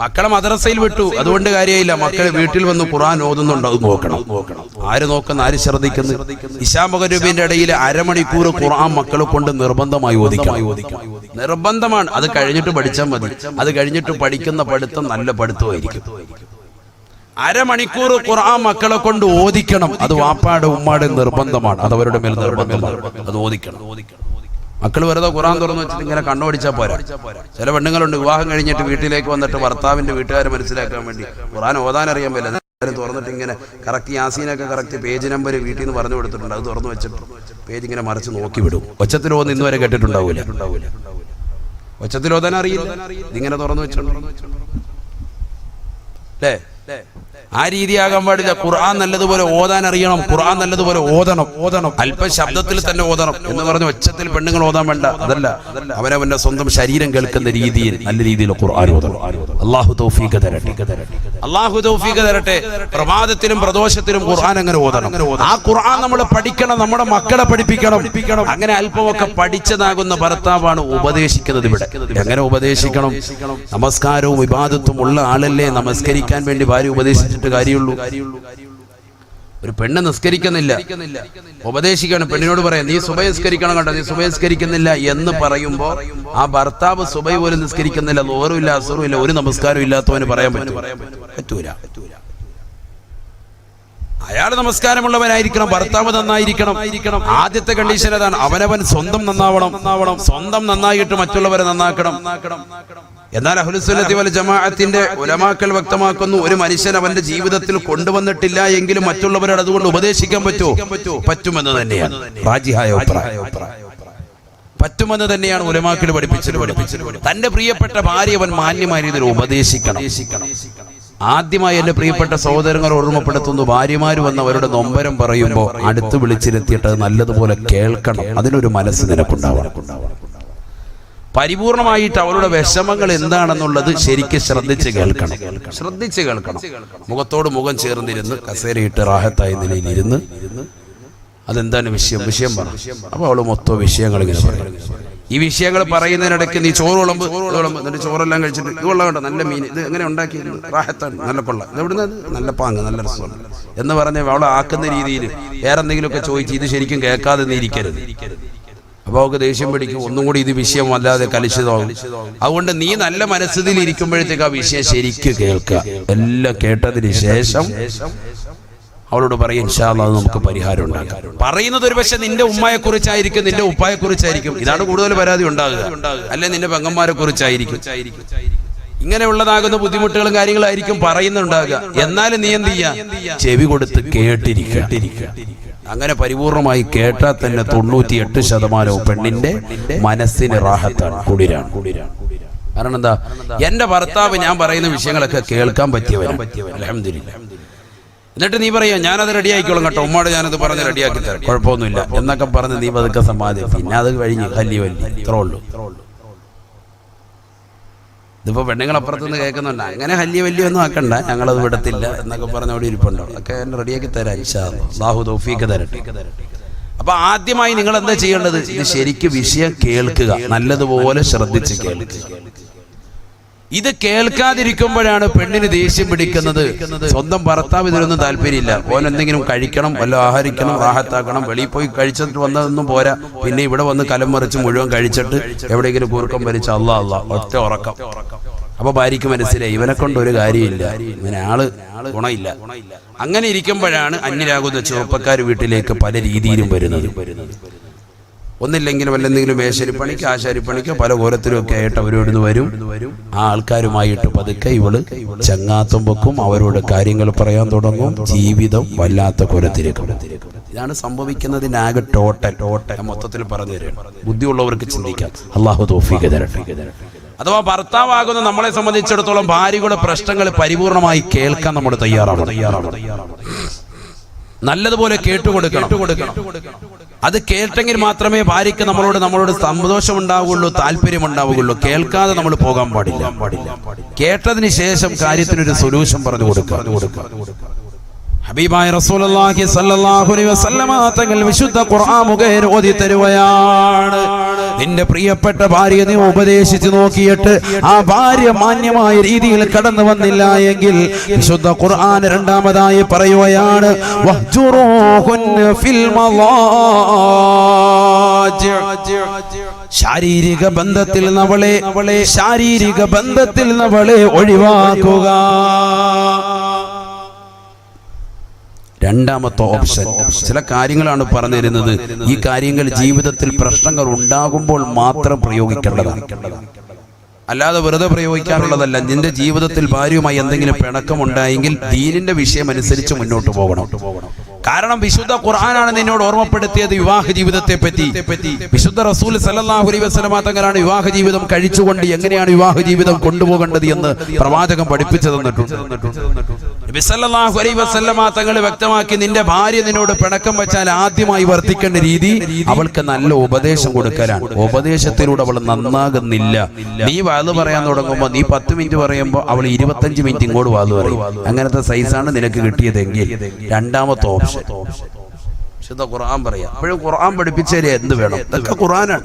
മക്കളെ മദ്രസയിൽ വിട്ടു. അതുകൊണ്ട് കാര്യമില്ല. മക്കളെ വീട്ടിൽ വന്ന് ഖുറാൻ ഓതുന്നുണ്ടോ. അത് നോക്കണം. ആര് നോക്കുന്ന? ആര് ശ്രദ്ധിക്കുന്നു? ഇശാമുഖരൂപിന്റെ ഇടയിൽ അരമണിക്കൂർ ഖുറാൻ മക്കളെ കൊണ്ട് നിർബന്ധമായി ഓദിക്കണം നിർബന്ധമാണ്. അത് കഴിഞ്ഞിട്ട് പഠിച്ചാൽ മതി. അത് കഴിഞ്ഞിട്ട് പഠിക്കുന്ന പഠിത്തം നല്ല പഠിത്തമായിരിക്കും. അരമണിക്കൂർ ഖുർആൻ മക്കളെ കൊണ്ട് ഓദിക്കണം അത് വാപ്പാടെ ഉമ്മാടെ നിർബന്ധമാണ്. അത് അവരുടെ മേൽ നിർബന്ധമാണ്. അത് ഓദിക്കണം മക്കൾ വെറുതെ ഖുറാൻ തുറന്നു വെച്ചിട്ട് ഇങ്ങനെ കണ്ണോടിച്ചാൽ പോരാ. ചില പെണ്ണുങ്ങളുണ്ട് വിവാഹം കഴിഞ്ഞിട്ട് വീട്ടിലേക്ക് വന്നിട്ട് ഭർത്താവിന്റെ വീട്ടുകാരെ മനസ്സിലാക്കാൻ വേണ്ടി ഖുറാൻ ഓതാൻ അറിയാൻ പറ്റില്ല. തുറന്നിട്ട് ഇങ്ങനെ കറക്റ്റ് യാസീനൊക്കെ കറക്റ്റ് പേജ് നമ്പർ വീട്ടിൽ നിന്ന് പറഞ്ഞു കൊടുത്തിട്ടുണ്ട്. അത് തുറന്നു വെച്ചിട്ട് പേജ് ഇങ്ങനെ മറിച്ച് നോക്കി വിടും. ഒച്ചത്തിൽ ഓന്ന് വരെ കേട്ടിട്ടുണ്ടാവൂല. ഒച്ചത്തിൽ അറിയില്ല. ഇതിങ്ങനെ തുറന്നു വെച്ചിട്ടുണ്ട് അല്ലേ? ആ രീതിയാകാൻ പാടില്ല. ഖുർആൻ നല്ലതുപോലെ ഓതാൻ അറിയണം. ഖുർആൻ നല്ലതുപോലെ ഓതണം. ഓതണം. അല്പ ശബ്ദത്തിൽ തന്നെ ഓതണം എന്ന് പറഞ്ഞ ഒച്ചത്തിൽ പെണ്ണുങ്ങൾ ഓതാൻ വേണ്ട. അതല്ല അവനവന്റെ സ്വന്തം ശരീരം കേൾക്കുന്ന രീതിയിൽ നല്ല രീതിയിൽ ഖുർആൻ ഓതണം. അള്ളാഹു തൗഫീഖ് തരട്ടെ. അള്ളാഹു തൗഫീഖ് തരട്ടെ. പ്രഭാതത്തിലും പ്രദോഷത്തിലും ഖുർആൻ അങ്ങനെ ഓതണം. ആ ഖുർആൻ നമ്മൾ പഠിക്കണം നമ്മുടെ മക്കളെ പഠിപ്പിക്കണം. അങ്ങനെ അല്പമൊക്കെ പഠിച്ചതാകുന്ന ഭർത്താവാണ് ഉപദേശിക്കുന്നത് ഇവിടെ. എങ്ങനെ ഉപദേശിക്കണം? നമസ്കാരവും വിവാദത്തും ഉള്ള ആളല്ലേ? നമസ്കരിക്കാൻ വേണ്ടി ഭാര്യ ഉപദേശിച്ചിട്ട് കാര്യമുള്ളൂ. ഒരു പെണ്ണ് നിസ്കരിക്കുന്നില്ല. ഉപദേശിക്കാണ് പെണ്ണിനോട് പറയാം നീ സുബയസ്കരിക്കണം കേട്ടോ നീ സുബയസ്കരിക്കുന്നില്ല എന്ന് പറയുമ്പോ ആ ഭർത്താവ് സുബൈ പോലും നിസ്കരിക്കുന്നില്ല. ഓരോ ഇല്ല അസുറും ഇല്ല ഒരു നമസ്കാരം ഇല്ലാത്തവന് പറയാൻ പറ്റും. പറ്റൂല. അയാൾ നമസ്കാരമുള്ളവനായിരിക്കണം ഭർത്താവ് നന്നായിരിക്കണം. ആദ്യത്തെ കണ്ടീഷൻ അതാണ് അവനവൻ സ്വന്തം നന്നാവണം. നന്നാവണം സ്വന്തം നന്നായിട്ട് മറ്റുള്ളവരെ നന്നാക്കണം. എന്നാൽ അഹുലുസുല്ലത്തി വൽ ജമാഅത്തിന്റെ ഉലമാക്കൾ വ്യക്തമാക്കുന്നു ഒരു മനുഷ്യൻ അവന്റെ ജീവിതത്തിൽ കൊണ്ടുവന്നിട്ടില്ല എങ്കിലും മറ്റുള്ളവരോട് അതുകൊണ്ട് ഉപദേശിക്കാൻ പറ്റൂ. പറ്റുമെന്ന് തന്നെയാണ്. പറ്റുമെന്ന് തന്നെയാണ് ഉലമാക്കൾ പഠിപ്പിച്ചത്. പഠിപ്പിച്ചത് തന്റെ പ്രിയപ്പെട്ട ഭാര്യ അവൻ മാന്യമായ രീതിയിൽ ഉപദേശിക്കണം. ആദ്യമായി എന്റെ പ്രിയപ്പെട്ട സഹോദരങ്ങൾ ഓർമ്മപ്പെടുത്തുന്നു. ഭാര്യമാർ വന്ന് അവരുടെ നൊമ്പരം പറയുമ്പോൾ അടുത്ത് വിളിച്ചിരുത്തിയിട്ട് നല്ലതുപോലെ കേൾക്കണം. അതിനൊരു മനസ്സ് നിനക്കുണ്ടാവണം. പരിപൂർണമായിട്ട് അവരുടെ വിഷമങ്ങൾ എന്താണെന്നുള്ളത് ശരിക്കും ശ്രദ്ധിച്ച് കേൾക്കണം. ശ്രദ്ധിച്ച് കേൾക്കണം. മുഖത്തോട് മുഖം ചേർന്നിരുന്ന് കസേരയിട്ട് റാഹത്തായ നിലയിൽ ഇരുന്ന് അതെന്താണ് വിഷയം? വിഷയം പറ. അപ്പൊ അവൾ മൊത്തം വിഷയങ്ങൾ ഇങ്ങനെ പറയും. ഈ വിഷയങ്ങൾ പറയുന്നതിനിടയ്ക്ക് നീ ചോറ് വിളമ്പ് വിളമ്പ് എന്നിട്ട് ചോറെല്ലാം കഴിച്ചിട്ട് ഇത് കൊള്ളാം കേട്ടോ. നല്ല മീൻ. ഇത് എങ്ങനെ ഉണ്ടാക്കി റാഹത്താണ്. നല്ല കൊള്ള ഇത് എവിടുന്ന് നല്ല പാങ്ങ് നല്ല രസമാണ്. എന്ന് പറഞ്ഞ് അവളെ ആക്കുന്ന രീതിയിൽ വേറെ എന്തെങ്കിലുമൊക്കെ ചോദിച്ച് ഇത് ശരിക്കും കേൾക്കാതെ നീരിക്കരുത് അപ്പൊ അവൾക്ക് ദേഷ്യം പിടിക്കും. ഒന്നും കൂടി ഇത് വിഷയം വല്ലാതെ കലുഷിതമാകും അതുകൊണ്ട് നീ നല്ല മനസ്സിൽ ഇരിക്കുമ്പോഴത്തേക്ക് ആ വിഷയം ശരിക്കും കേൾക്കുക. എല്ലാം കേട്ടതിന് ശേഷം അവളോട് പറയും ഇൻഷാല്ല നമുക്ക് പരിഹാരം ഉണ്ടാക്കാം. പറയുന്നത് ഒരു പക്ഷെ നിന്റെ ഉമ്മയെ കുറിച്ചായിരിക്കും നിന്റെ ഉപ്പായെ കുറിച്ചായിരിക്കും ഇതാണ് കൂടുതൽ പരാതി ഉണ്ടാകുക. അല്ലെ നിന്റെ പെങ്ങന്മാരെ കുറിച്ചായിരിക്കും ഇങ്ങനെയുള്ളതാകുന്ന ബുദ്ധിമുട്ടുകളും കാര്യങ്ങളായിരിക്കും പറയുന്നുണ്ടാകുക. എന്നാലും നീ എന്ത് ചെയ്യാ? ചെവി കൊടുത്ത് കേട്ടിരിക്കുക. അങ്ങനെ പരിപൂർണമായി കേട്ടാൽ തന്നെ തൊണ്ണൂറ്റി എട്ട് ശതമാനവും പെണ്ണിന്റെ മനസ്സിന് റാഹത്താണ് കുടിരാണ് കാരണം എന്താ? എന്റെ ഭർത്താവ് ഞാൻ പറയുന്ന വിഷയങ്ങളൊക്കെ കേൾക്കാൻ പറ്റിയവൻ അലഹമില്ല എന്നിട്ട് നീ പറയാ ഞാനത് റെഡി ആയിക്കോളും കേട്ടോ. ഉമ്മയോട് ഞാനത് പറഞ്ഞ് റെഡിയാക്കി തരാം. കുഴപ്പമൊന്നുമില്ല. എന്നൊക്കെ പറഞ്ഞ് നീ പതുക്കെ സമ്പാദിക്കും ഞാൻ അത് കഴിഞ്ഞ് കല്ലി വല്ലി. ഇത്രേ ഉള്ളൂ. ഇതിപ്പോ പെണ്ണുങ്ങൾ അപ്പുറത്തുനിന്ന് കേൾക്കുന്നുണ്ട്. അങ്ങനെ ഹല്യ വലിയ ഒന്നും ആക്കണ്ട. ഞങ്ങളത് വിടത്തില്ല എന്നൊക്കെ പറഞ്ഞ അവിടെ ഇരിപ്പുണ്ടോ. ഒക്കെ എന്നെ റെഡിയാക്കി തരാം സാഹു തൗഫീക്ക് തരട്ടെ. അപ്പൊ ആദ്യമായി നിങ്ങൾ എന്താ ചെയ്യേണ്ടത്? ഇത് ശരിക്ക് വിഷയം കേൾക്കുക. നല്ലതുപോലെ ശ്രദ്ധിച്ച് കേൾക്കുക. ഇത് കേൾക്കാതിരിക്കുമ്പോഴാണ് പെണ്ണിന് ദേഷ്യം പിടിക്കുന്നത്. സ്വന്തം ഭർത്താവ് ഇതിനൊന്നും താല്പര്യമില്ല. ഓൻ എന്തെങ്കിലും കഴിക്കണം വല്ല ആഹരിക്കണം റാഹത്താക്കണം വെളിയിൽ പോയി കഴിച്ചിട്ട് വന്നതൊന്നും പോരാ. പിന്നെ ഇവിടെ വന്ന് കലം മറിച്ച് മുഴുവൻ കഴിച്ചിട്ട് എവിടെയെങ്കിലും കൂർക്കം ഭരിച്ച അല്ല അല്ല ഒറ്റ ഉറക്കം. അപ്പൊ ഭാര്യക്ക് മനസ്സിലായി ഇവനെ കൊണ്ട് ഒരു കാര്യമില്ല. ഇവനെ ആൾ ഗുണമില്ല. അങ്ങനെ ഇരിക്കുമ്പോഴാണ് അന്യരാകുന്ന ചെറുപ്പക്കാർ വീട്ടിലേക്ക് പല രീതിയിലും വരുന്നത്. ഒന്നില്ലെങ്കിലും അല്ലെന്തെങ്കിലും മേശരിപ്പണിക്ക് ആശാരിപ്പണിക്ക് പല കോലത്തിലും ഒക്കെ ആയിട്ട് അവരോട് വരും. ആ ആൾക്കാരുമായിട്ട് പതുക്കെ ഇവൾ ചങ്ങാത്തുമ്പക്കും അവരോട് കാര്യങ്ങൾ പറയാൻ തുടങ്ങും. ജീവിതം വല്ലാത്ത കോലത്തിലേക്ക് ഇതാണ് സംഭവിക്കുന്നതിനാകെ ടോട്ടൽ. ടോട്ടൽ മൊത്തത്തിൽ പറഞ്ഞു തരും ബുദ്ധിയുള്ളവർക്ക് ചിന്തിക്കാം. അള്ളാഹു തോഫിക്ക് തരട്ടെ. അഥവാ ഭർത്താവാകുന്ന നമ്മളെ സംബന്ധിച്ചിടത്തോളം ഭാര്യയുടെ പ്രശ്നങ്ങൾ പരിപൂർണമായി കേൾക്കാൻ നമ്മൾ തയ്യാറാണ് തയ്യാറാണ് നല്ലതുപോലെ കേട്ടുകൊടുക്കണം. അത് കേട്ടെങ്കിൽ മാത്രമേ ഭാര്യയ്ക്ക് നമ്മളോട് നമ്മളോട് സന്തോഷം ഉണ്ടാവുകയുള്ളൂ താല്പര്യം ഉണ്ടാവുകയുള്ളൂ കേൾക്കാതെ നമ്മൾ പോകാൻ പാടില്ല. കേട്ടതിന് ശേഷം കാര്യത്തിനൊരു സൊല്യൂഷൻ പറഞ്ഞു കൊടുക്കുക. ഹബീബായ റസൂലുള്ളാഹി സ്വല്ലല്ലാഹു അലൈഹി വസല്ലമ തങ്ങൾ വിശുദ്ധ ഖുർആൻ മുഖേന ഓതി തരുകയാണ്. നിന്റെ പ്രിയപ്പെട്ട ഭാര്യ നീ ഉപദേശിച്ചു നോക്കിയിട്ട് ആ ഭാര്യ മാന്യമായ രീതിയിൽ കടന്നു വന്നില്ല എങ്കിൽ വിശുദ്ധ ഖുർആൻ രണ്ടാമതായി പറയുകയാണ് ശാരീരിക ബന്ധത്തിൽ നവളെ ശാരീരിക ബന്ധത്തിൽ നവളെ ഒഴിവാക്കുക. രണ്ടാമത്തെ ഓപ്ഷൻ. ചില കാര്യങ്ങളാണ് പറഞ്ഞിരുന്നത്. ഈ കാര്യങ്ങൾ ജീവിതത്തിൽ പ്രശ്നങ്ങൾ ഉണ്ടാകുമ്പോൾ മാത്രം പ്രയോഗിക്കേണ്ടതാണ്. അല്ലാതെ വെറുതെ പ്രയോഗിക്കാനുള്ളതല്ല. നിന്റെ ജീവിതത്തിൽ ഭാര്യയുമായി എന്തെങ്കിലും പിണക്കമുണ്ടായെങ്കിൽ ദീനിന്റെ വിഷയം അനുസരിച്ച് മുന്നോട്ട് പോകണം. കാരണം വിശുദ്ധ ഖുർആനാണ് നിന്നോട് ഓർമ്മപ്പെടുത്തിയത് വിവാഹ ജീവിതത്തെ പറ്റി വിശുദ്ധ റസൂൽ സല്ലല്ലാഹു അലൈഹി വസല്ലമ തങ്ങളാണ് വിവാഹ ജീവിതം കഴിച്ചുകൊണ്ട് എങ്ങനെയാണ് വിവാഹ ജീവിതം കൊണ്ടുപോകേണ്ടത് എന്ന് പ്രവാചകൻ പഠിപ്പിച്ചു തന്നിട്ടുണ്ട് തങ്ങൾ വ്യക്തമാക്കി നിന്റെ ഭാര്യ നിന്നോട് പിണക്കം വെച്ചാൽ ആദ്യമായി വർത്തിക്കേണ്ട രീതി അവൾക്ക് നല്ല ഉപദേശം കൊടുക്കലാണ്. ഉപദേശത്തിലൂടെ അവൾ നന്നാകുന്നില്ല. നീ വാത് പറയാൻ തുടങ്ങുമ്പോൾ നീ പത്ത് മിനിറ്റ് പറയുമ്പോൾ അവൾ ഇരുപത്തഞ്ച് മിനിറ്റ് ഇങ്ങോട്ട് വാത് പറയും. അങ്ങനത്തെ സൈസാണ് നിനക്ക് കിട്ടിയതെങ്കിൽ രണ്ടാമത്തെ ഓപ്ഷൻ ഖുർആൻ ഖുർആൻ പഠിപ്പിച്ചേരെ വേണം? ഇതൊക്കെ ഖുർആനാണ്.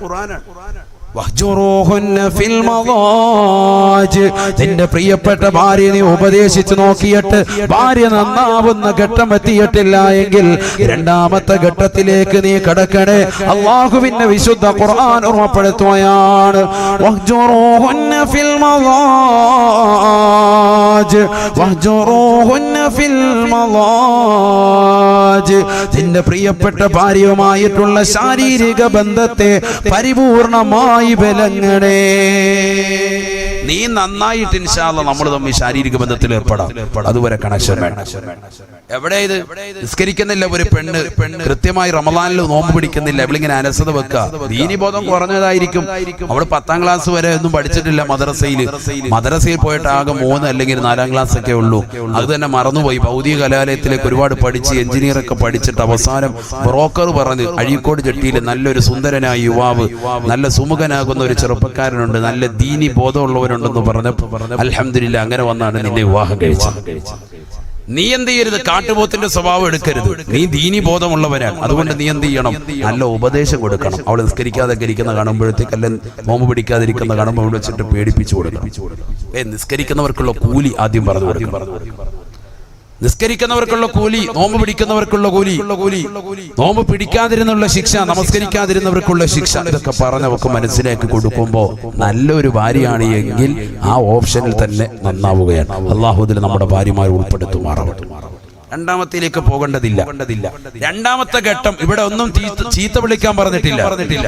നിന്റെ പ്രിയപ്പെട്ട ഭാര്യ നീ ഉപദേശിച്ചു നോക്കിയിട്ട് ഭാര്യ നന്നാവുന്ന ഘട്ടം എത്തിയിട്ടില്ല എങ്കിൽ രണ്ടാമത്തെ ഘട്ടത്തിലേക്ക് നീ കടക്കണേ. അള്ളാഹുവിന്റെ വിശുദ്ധ ഖുർആൻ ഓർമ്മപ്പെടുത്തുകയാണ്. മദാജ്. വഹ്ജുറൂഹുന്ന ഫിൽ മദാജ്. നിന്റെ പ്രിയപ്പെട്ട ഭാര്യയുമായിട്ടുള്ള ശാരീരിക ബന്ധത്തെ പരിപൂർണമായി വിലങ്ങണേ നീ നന്നായിട്ട് ഇൻഷാല്ല നമ്മൾ തമ്മിൽ ശാരീരിക ബന്ധത്തിൽ ഏർപ്പെടാം. അതുവരെ കണക്ഷൻ എവിടെ ഇത്? നിസ്കരിക്കുന്നില്ല ഒരു പെണ്ണ്. പെണ്ണ് കൃത്യമായി റമദാനിൽ നോമ്പ് പിടിക്കുന്നില്ല. ഇവളിങ്ങനെ അനസത വെക്കുക. ദീനിബോധം കുറഞ്ഞതായിരിക്കും. അവൾ പത്താം ക്ലാസ് വരെ ഒന്നും പഠിച്ചിട്ടില്ല മദ്രസയിൽ മദ്രസയിൽ പോയിട്ട് ആകെ മൂന്ന് അല്ലെങ്കിൽ നാലാം ക്ലാസ് ഒക്കെ ഉള്ളൂ. അത് തന്നെ മറന്നുപോയി. ഭൗതിക കലാലയത്തിലേക്ക് ഒരുപാട് പഠിച്ച് എഞ്ചിനീയർ ഒക്കെ പഠിച്ചിട്ട് അവസാനം ബ്രോക്കർ പറഞ്ഞ് അഴീക്കോട് ചെട്ടിയിൽ നല്ലൊരു സുന്ദരനായ യുവാവ് നല്ല സുമുഖനാകുന്ന ഒരു ചെറുപ്പക്കാരനുണ്ട്. നല്ല ദീനി ബോധമുള്ളവരുണ്ടെന്ന് പറഞ്ഞപ്പോ അലഹമില്ല അങ്ങനെ വന്നാണ് നിന്റെ വിവാഹം കഴിച്ചത്. നീ എന്ത് ചെയ്യരുത്? കാട്ടുപോത്തിന്റെ സ്വഭാവം എടുക്കരുത്. നീ ദീനി ബോധമുള്ളവരാണ്. അതുകൊണ്ട് നീ എന്ത് ചെയ്യണം? നല്ല ഉപദേശം കൊടുക്കണം. അവൾ നിസ്കരിക്കാതെ ഇരിക്കുന്ന കാണുമ്പോഴത്തേക്ക് അല്ലെ നോമ്പ് പിടിക്കാതിരിക്കുന്ന കാണുമ്പോൾ വെച്ചിട്ട് പേടിപ്പിച്ചു കൊടുക്കണം. ഏ നിസ്കരിക്കുന്നവർക്കുള്ള കൂലി ആദ്യം പറഞ്ഞു കൊടുക്കണം. നിസ്കരിക്കുന്നവർക്കുള്ള കൂലി നോമ്പ് പിടിക്കുന്നവർക്കുള്ള കൂലി. കൂലി. നോമ്പ് പിടിക്കാതിരുന്നുള്ള ശിക്ഷ നമസ്കരിക്കാതിരുന്നവർക്കുള്ള ശിക്ഷ ഇതൊക്കെ പറഞ്ഞവർക്ക് മനസ്സിലാക്കി കൊടുക്കുമ്പോൾ നല്ലൊരു ഭാര്യയാണ് എങ്കിൽ ആ ഓപ്ഷനിൽ തന്നെ നന്നാവുകയാണ്. അള്ളാഹുദിൽ നമ്മുടെ ഭാര്യമാർ ഉൾപ്പെടുത്തുമാറാവട്ടെ. രണ്ടാമത്തിലേക്ക് പോകേണ്ടതില്ല. രണ്ടാമത്തെ ഘട്ടം ഇവിടെ ഒന്നും ചീത്ത വിളിക്കാൻ പറഞ്ഞിട്ടില്ല. പറഞ്ഞിട്ടില്ല.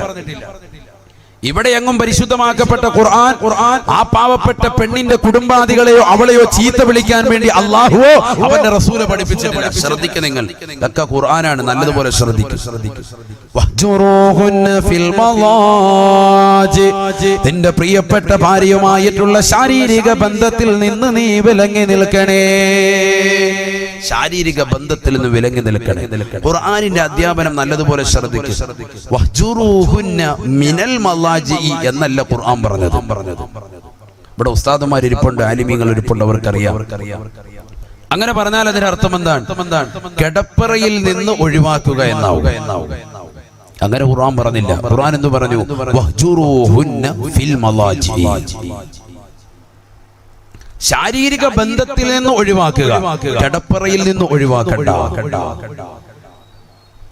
ഇവിടെ എങ്ങും പരിശുദ്ധമാക്കപ്പെട്ട ഖുർആൻ ഖുർആൻ ആ പാവപ്പെട്ട പെണ്ണിന്റെ കുടുംബാദികളെയോ അവളെയോ ചീത്ത വിളിക്കാൻ വേണ്ടി അള്ളാഹുവോ അവന്റെ റസൂലെ പഠിപ്പിച്ചിട്ടില്ല. ശ്രദ്ധിക്ക നിങ്ങൾ. ഇതൊക്കെ ഖുർആനാണ്. നല്ലതുപോലെ ശ്രദ്ധിക്കും. നിന്റെ പ്രിയപ്പെട്ട ഭാര്യയുമായിട്ടുള്ള ശാരീരിക ബന്ധത്തിൽ നിന്ന് നീ വിലങ്ങി നിൽക്കണേ. ശാരീരിക ബന്ധത്തിൽ നിന്ന് വിലങ്ങി നിൽക്കണേ. ഖുർആനിന്റെ അധ്യാപനം നല്ലതുപോലെ മിനൽ മലാജി എന്നല്ല ഖുർആൻ പറഞ്ഞത്. ഇവിടെ ഉസ്താദുമാർ ഇരിപ്പുണ്ട് ആലിമീങ്ങൾ ഇരിപ്പുണ്ട് അവർക്കറിയാം. അങ്ങനെ പറഞ്ഞാൽ അതിന്റെ അർത്ഥം എന്താണ്? കിടപ്പറയിൽ നിന്ന് ഒഴിവാക്കുക എന്നാവുക എന്നാവുക അങ്ങനെ ഖുർആൻ പറഞ്ഞില്ല. ഖുർആൻ എന്ന് പറഞ്ഞു? ഫിൽ മലാജി ശാരീരിക ബന്ധത്തിൽ നിന്ന് ഒഴിവാക്കുക. കടപ്പറയിൽ നിന്ന് ഒഴിവാക്കണ്ട.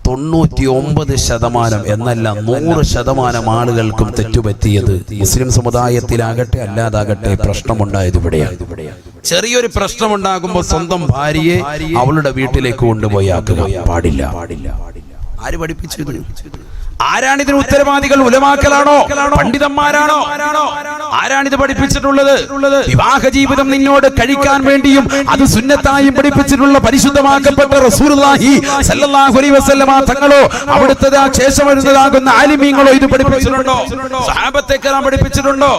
തൊണ്ണൂറ്റി ഒമ്പത് ശതമാനം എന്നല്ല നൂറ് ശതമാനം ആളുകൾക്കും തെറ്റുപറ്റിയത്. മുസ്ലിം സമുദായത്തിലാകട്ടെ അല്ലാതാകട്ടെ പ്രശ്നമുണ്ടായത് ഇവിടെയാണ്. ചെറിയൊരു പ്രശ്നമുണ്ടാകുമ്പോൾ സ്വന്തം ഭാര്യയെ അവളുടെ വീട്ടിലേക്ക് കൊണ്ടുപോയി ആക്കുക. പാടില്ല. പാടില്ല. ആര് പഠിപ്പിച്ചു ഇത്? ആരാണിതിന് ഉത്തരവാദികൾ ഉലമാക്കലാണോ പണ്ഡിതന്മാരാണോ? ആരാണിത് പഠിപ്പിച്ചിട്ടുള്ളത്? വിവാഹ ജീവിതം നിന്നോട് കഴിക്കാൻ വേണ്ടിയും അത് സുന്നത്തായും പഠിപ്പിച്ചിട്ടുള്ള പരിശുദ്ധമാക്കപ്പെട്ട സല്ലല്ലാഹു അലൈഹി വസല്ലമ തങ്ങളോ അവിടുത്തെ ആ ശേഷം വരുന്നതാകുന്ന ആലിമീങ്ങളോ ഇത് പഠിപ്പിച്ചിട്ടുണ്ടോ? സഹാബത്തെ കലാം പഠിപ്പിച്ചിട്ടുണ്ടോ?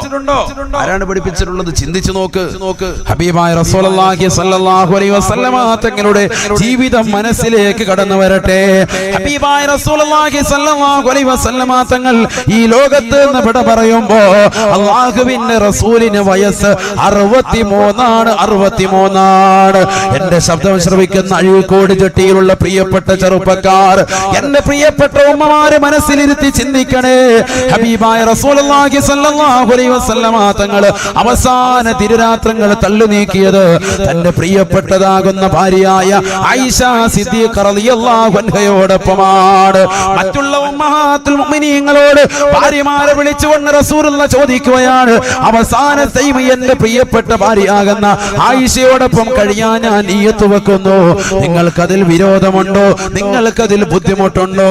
ആരാണ് പഠിപ്പിച്ചിട്ടുള്ളത്? ചിന്തിച്ചു നോക്ക്. നോക്ക് ഹബീബായ സല്ലല്ലാഹു അലൈഹി വസല്ലമ തങ്ങളുടെ ജീവിതം മനസ്സിലേക്ക് കടന്നു വരട്ടെ. ഹബീബായ റസൂലി റസൂലുള്ളാഹി അലൈഹി വസല്ലമ തങ്ങൾ ഈ ലോകത്ത് നിന്ന് വിട പറയുമ്പോ അള്ളാഹുവിന്റെ റസൂലിന് വയസ്സ് അറുപത്തിമൂന്നാണ് അറുപത്തിമൂന്നാണ്. എന്റെ ശബ്ദം ശ്രവിക്കുന്ന അഴീക്കോട് ചട്ടിയിലുള്ള പ്രിയപ്പെട്ട ചെറുപ്പക്കാർ എന്റെ പ്രിയപ്പെട്ട ഉമ്മമാരെ മനസ്സിലിരുത്തി ചിന്തിക്കണേ. ഹബീബായ സ്വല്ലല്ലാഹു അലൈഹി വസല്ലമ തങ്ങൾ അവസാന തിരുരാത്രങ്ങൾ തള്ളു നീക്കിയത് തന്റെ പ്രിയപ്പെട്ടതാകുന്ന ഭാര്യയായ ഐഷ സിദ്ദീഖ റളിയല്ലാഹു അൻഹയോടൊപ്പമാണ്. മറ്റുള്ള ഉമ്മഹാത്തുൽ മുഅ്മിനീങ്ങളോട് ഭാര്യമാരെ വിളിച്ചുകൊണ്ട് റസൂലുള്ള ചോദിക്കുകയാണ് അവസാനത്തെയും എന്റെ പ്രിയപ്പെട്ട ഭാര്യയാകുന്ന ആയിഷയോടൊപ്പം കഴിയാൻ ഞാൻ നീയത്ത് വെക്കുന്നു. നിങ്ങൾക്കതിൽ വിരോധമുണ്ടോ? നിങ്ങൾക്കതിൽ ബുദ്ധിമുട്ടുണ്ടോ?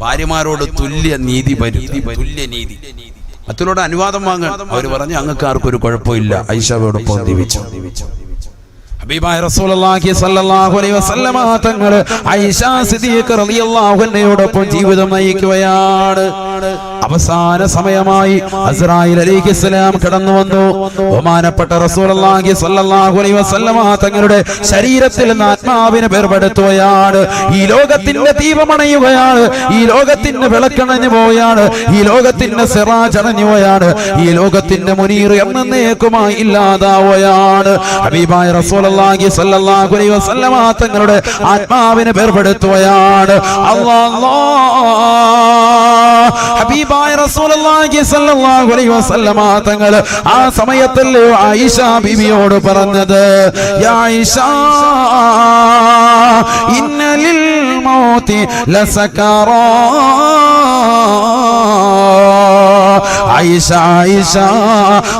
ഭാര്യമാരോട് തുല്യ നീതി തുല്യ നീതി. മറ്റുള്ളവരുടെ അനുവാദം വാങ്ങാൻ അവർ പറഞ്ഞു അങ്ങക്കാർക്കൊരു കുഴപ്പമില്ല. ഐഷയോടൊപ്പം ജീവിച്ചു. ഹബീബായ റസൂലുള്ളാഹി സ്വല്ലല്ലാഹു അലൈഹി വസല്ലമ റളിയല്ലാഹു അൻഹയോടൊപ്പം ജീവിതം നയിക്കുകയാണ്. അവസാന സമയമായി അസ്രായിൽ അലൈഹിസ്സലാം കടന്നു വന്നു. ബഹുമാനപ്പെട്ട റസൂലുള്ളാഹി സ്വല്ലല്ലാഹു അലൈഹി വസല്ലമ തങ്ങളുടെ ശരീരത്തിൽ നിന്ന് ആത്മാവിനെ വേർപെടുത്തുകയാണ്. ഈ ലോകത്തിന്റെ ദീപമണയുകയാണ്. ഈ ലോകത്തിന്റെ വിളക്കണഞ്ഞു പോവുകയാണ് ഈ ലോകത്തിന്റെ സിറാജ് പോയാണ്. ഈ ലോകത്തിന്റെ മുനീർ എന്നേക്കുമായി ഇല്ലാതാവുകയാണ്. ഹബീബായ റസൂലുള്ളാഹി സ്വല്ലല്ലാഹു അലൈഹി വസല്ലമ തങ്ങളുടെ ആത്മാവിനെ വേർപെടുത്തുകയാണ്. അല്ലാഹ് ഹബീബായ റസൂലുള്ളാഹി സ്വല്ലല്ലാഹു അലൈഹി വസല്ലമ തങ്ങൾ ആ സമയത്തല്ലേ ആയിഷ ബീവിയോട് പറഞ്ഞത് യാ ആയിഷ ഇന്നലിൽ മൗതി ലസകറാ ആയിഷ ആയിഷ.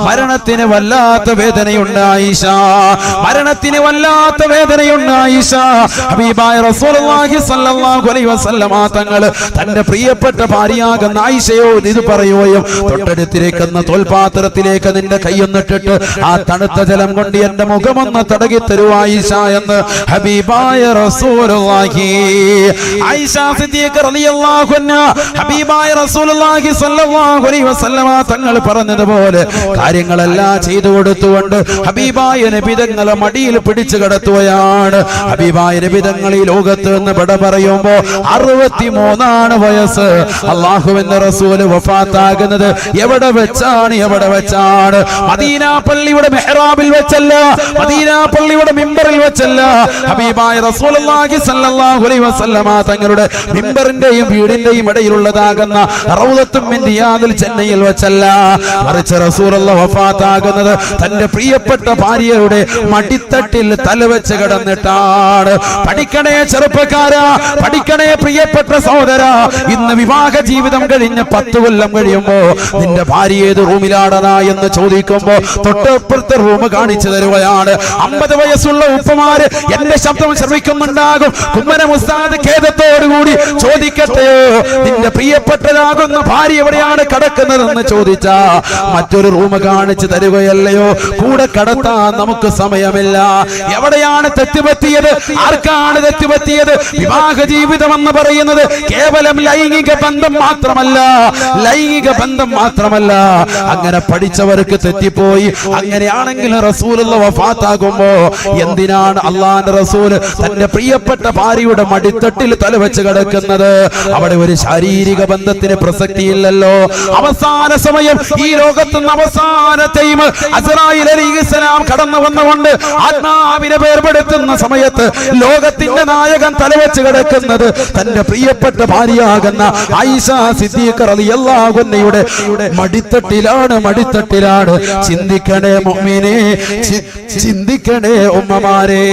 മരണത്തിന് വല്ലാത്ത വേദനയുണ്ട് ആയിഷ. മരണത്തിന് വല്ലാത്ത വേദനയുണ്ട് ആയിഷ. ഹബീബായ റസൂലുള്ളാഹി സ്വല്ലല്ലാഹു അലൈഹി വസല്ലമ തങ്ങൾ തന്റെ പ്രിയപ്പെട്ട ഭാര്യയാകുന്ന ആയിഷയോട് ഇത് പറയുകയും തൊട്ടടുത്തിരിക്കുന്ന തോൽപാത്രത്തിലേക്ക് നിന്റെ കൈയൊന്നിട്ടിട്ട് ആ തണുത്ത ജലം കൊണ്ട് എന്റെ മുഖമൊന്ന് തടകി തരൂ ആയിഷ എന്ന് ഹബീബായ റസൂലുള്ളാഹി. ആയിഷ സിദ്ദീഖ റളിയല്ലാഹു അൻഹ ഹബീബായ റസൂലുള്ളാഹി സ്വല്ലല്ലാഹു അലൈഹി വസല്ലമ തങ്ങൾ പറഞ്ഞതുപോലെ കാര്യങ്ങളെല്ലാം ചെയ്തു കൊടുത്തുകൊണ്ട് ഹബീബായ നബിതങ്ങളെ മടിയിൽ പിടിച്ചു കിടത്തുകയാണ്. ഹബീബായ നബിതങ്ങൾ ഈ ലോകത്ത് നിന്ന് വിട പറയുമ്പോ അറുപത്തി മൂന്നാണ് വയസ്സ്. അള്ളാഹുവിന്റെ റസൂൽ വഫാത്താകുന്നത് എവിടെ വെച്ചാണ് എവിടെ വെച്ചാണ്? മദീന പള്ളിയുടെ മെഹ്റാബിൽ വെച്ചല്ല മദീന പള്ളിയുടെ മിമ്പറിൽ വെച്ചല്ല. ഹബീബായ റസൂലുള്ളാഹി സ്വല്ലല്ലാഹു അലൈഹി വസല്ലമ തങ്ങളുടെ മിമ്പറിന്റെയും വീടിന്റെയും ഇടയിലുള്ളതാകുന്ന റൗദത്തും ചെന്നൈയിൽ റിയാദിൽ വെച്ചല്ല മറിച്ച് റസൂറുള്ള വഫാത്താകുന്നത് തന്റെ പ്രിയപ്പെട്ട ഭാര്യയുടെ മടിത്തട്ടിൽ തലവെച്ച് കിടന്നിട്ടാണ്. പഠിക്കണേ ചെറുപ്പക്കാരാ പഠിക്കണേ പ്രിയപ്പെട്ട സഹോദര. ഇന്ന് വിവാഹ ജീവിതം കഴിഞ്ഞ് പത്ത് കൊല്ലം കഴിയുമ്പോ നിന്റെ ഭാര്യ ഏത് റൂമിലാടനാ എന്ന് ചോദിക്കുമ്പോ തൊട്ടപ്പുറത്തെ റൂം കാണിച്ചു തരുകയാണ്. അമ്പത് വയസ്സുള്ള ഉപ്പമാര് എന്റെ ശബ്ദം ശ്രമിക്കുന്നുണ്ടാകും കുമ്മന മുസ്താദ് ഖേദത്തോടുകൂടി ചോദിക്കട്ടെയോ നിന്റെ പ്രിയപ്പെട്ടതാകുന്ന ഭാര്യ എവിടെയാണ് കിടക്കുന്നതെന്ന് ചോദിച്ചാ മറ്റൊരു റൂം കാണിച്ചു തരുകയല്ലയോ? കൂടെ കടത്താൻ നമുക്ക് സമയമില്ല. എവിടെയാണ് തെറ്റുപറ്റിയത്? ആർക്കാണ് തെറ്റുപറ്റിയത്? വിവാഹ ജീവിതം എന്ന് പറയുന്നത് കേവലം ലൈംഗിക ബന്ധം മാത്രമല്ല. ലൈംഗിക ബന്ധം മാത്രമല്ല. അങ്ങനെ പഠിച്ചവർക്ക് തെറ്റിപ്പോയി. അങ്ങനെയാണെങ്കിൽ റസൂലുള്ള വഫാത്താകുമ്പോ എന്തിനാണ് അള്ളാന്റെ റസൂൽ തന്റെ പ്രിയപ്പെട്ട ഭാര്യയുടെ മടിത്തട്ടിൽ തലവെച്ച് കിടക്കുന്നത്? അവിടെ ഒരു ശാരീരിക ബന്ധത്തിന് പ്രസക്തിയില്ലല്ലോ. അവസാന സമയം ഈ ലോകത്തിന് അവസാനത്തെയും അസറായിൽ അലിസ്ലാം കടന്നു വന്നുകൊണ്ട് ആത്മാവിനെ വേർപെടുത്തുന്ന സമയത്ത് ലോകത്തിന്റെ നായകൻ തലവെച്ച് കിടക്കുന്നത് തന്റെ പ്രിയപ്പെട്ട ഭാര്യയാകുന്ന ഐഷ മടിത്തട്ടിലാണ് മടിത്തട്ടിലാണ്. ചിന്തിക്കണേ മൊമ്മിനെ ചിന്തിക്കണേ ഉമ്മമാരെ.